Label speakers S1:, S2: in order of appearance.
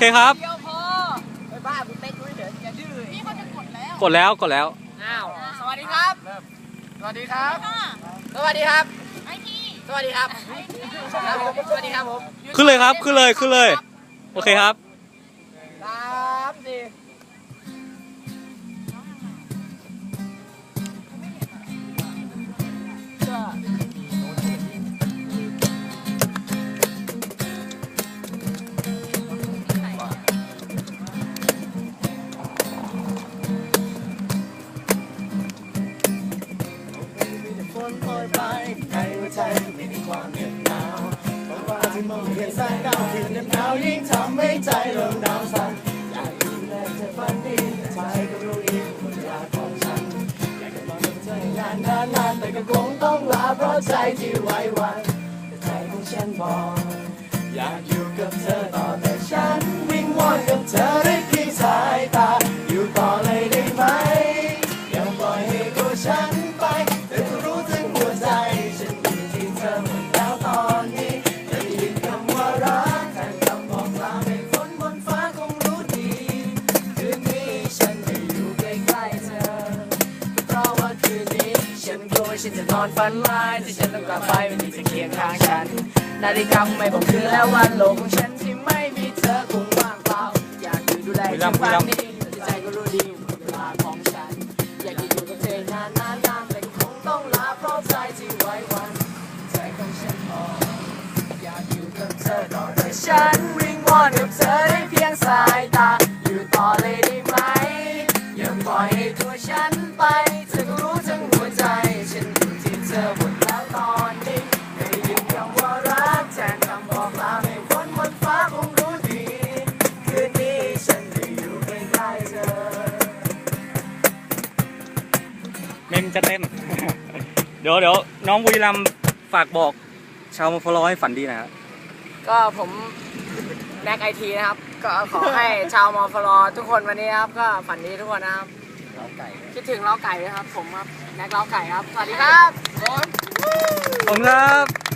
S1: เคครับ
S2: เดียวพอไปบ้าคุณเต้นด้วยเดี๋ยวอย่าดื้อ
S3: พี่เขาจะกดแล้ว
S1: กดแล้วกดแล้ว
S2: อ้าวสวัสดีครับ สวัสดีครับ
S3: ค่ะ
S2: สวัสดีครับ
S3: ไอพี่
S2: สวัสดีครับครับผมสวัสดีครับผม
S1: ขึ้นเลยครับ ขึ้นเลย ขึ้นเลย โอเคครับ
S4: ความเหน็บหนาวบาะวันที่มองเห็นแสงดาวที่เหน็บหนาวยิ่งทำให้ใจเริ่มหนาวสั่นอยากดูแลเธอฝันดีแต่ใจก็รู้อีกว่าเวลาของฉันอยากจะมองดูเธอให้นานนานนานแต่ก็คงต้องลาเพราะใจที่ไว้วันแต่ใจของฉันบอกอยากอยู่กับเธอต่อแต่ ฉันกลัวฉันจะนอนฝันร้ายที่ฉันต้องกลับไปไม่มีเธอเคียงข้างฉัน นาฬิกาไม่บอกคืนแล้ววันโลกของฉันที่ไม่มีเธอคงว่างเปล่า อยากอยู่ดูแลเธอฝันนี้แต่ใจก็รู้ดีว่าเวลาของฉัน อยากจะอยู่กับเธอนานนานนานแต่คงต้องลาเพราะใจที่ไว้วันใจของฉันพออยากอยู่กับเธอต่อแต่ฉันวิงวอนกับเธอได้เพียงสายตาอยู่ต่อเลยได้ไหมอย่าปล่อยให้ตัวฉันไป
S1: จะเต้นเดี๋ยวเดี๋ยวน้องบุรีรัมย์ฝากบอก ชาวมาฟลอให้ฝันดีหนะครับ
S2: ก็ผมแน็กไอทีนะครับ ก็ขอให้ชาวมอฟลอทุกคนวันนี้นะครับ ก็ฝันดีทุกคนนะครับคิดถึงล้อไก่นะครับ ผมครับแน็กล้อไก่ครับ สวัสดีครับ
S1: ขอบคุณครับ